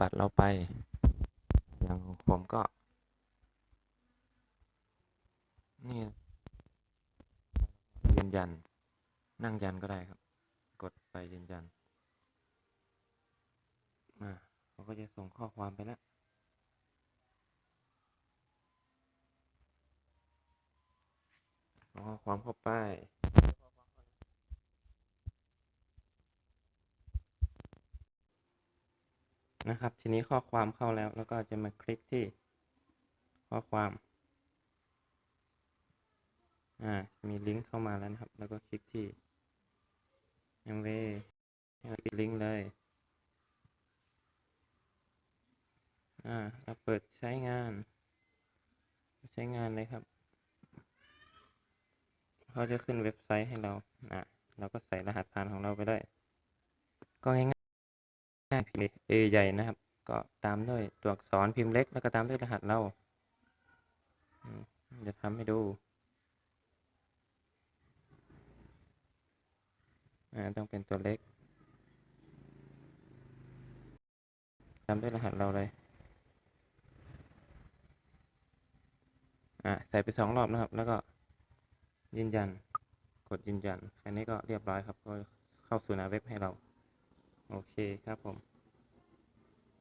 บัตรเราไป อย่างผมก็ นี่ยืนยัน นั่งยันก็ได้ครับ กดไปยืนยันอ่าเขาก็จะส่งข้อความไปแล้วเอาข้อความเข้าไป นะครับ ทีนี้ข้อความเข้าแล้ว แล้วก็จะมาคลิกที่ข้อความ อ่า มีลิงก์เข้ามาแล้วนะครับ แล้วก็คลิกที่ m v ให้เราปิดลิงก์เลย อ่าเราเปิดใช้งาน ใช้งานเลยครับ เขาจะขึ้นเว็บไซต์ให้เรา อะ เราก็ใส่รหัสผ่านของเราไปด้วยก็ง่าย พิมพ์ A ใหญ่นะครับ ก็ตามด้วยตัวอักษรพิมพ์เล็กแล้วก็ตามด้วยรหัสเราจะทำให้ดูอ่าต้องเป็นตัวเล็กตามด้วยรหัสเราเลยอ่าใส่ไปสองรอบนะครับ แล้วก็ยืนยัน กดยืนยันแค่นี้ก็เรียบร้อยครับ ก็เข้าสู่หน้าเว็บให้เรา โอเคครับผม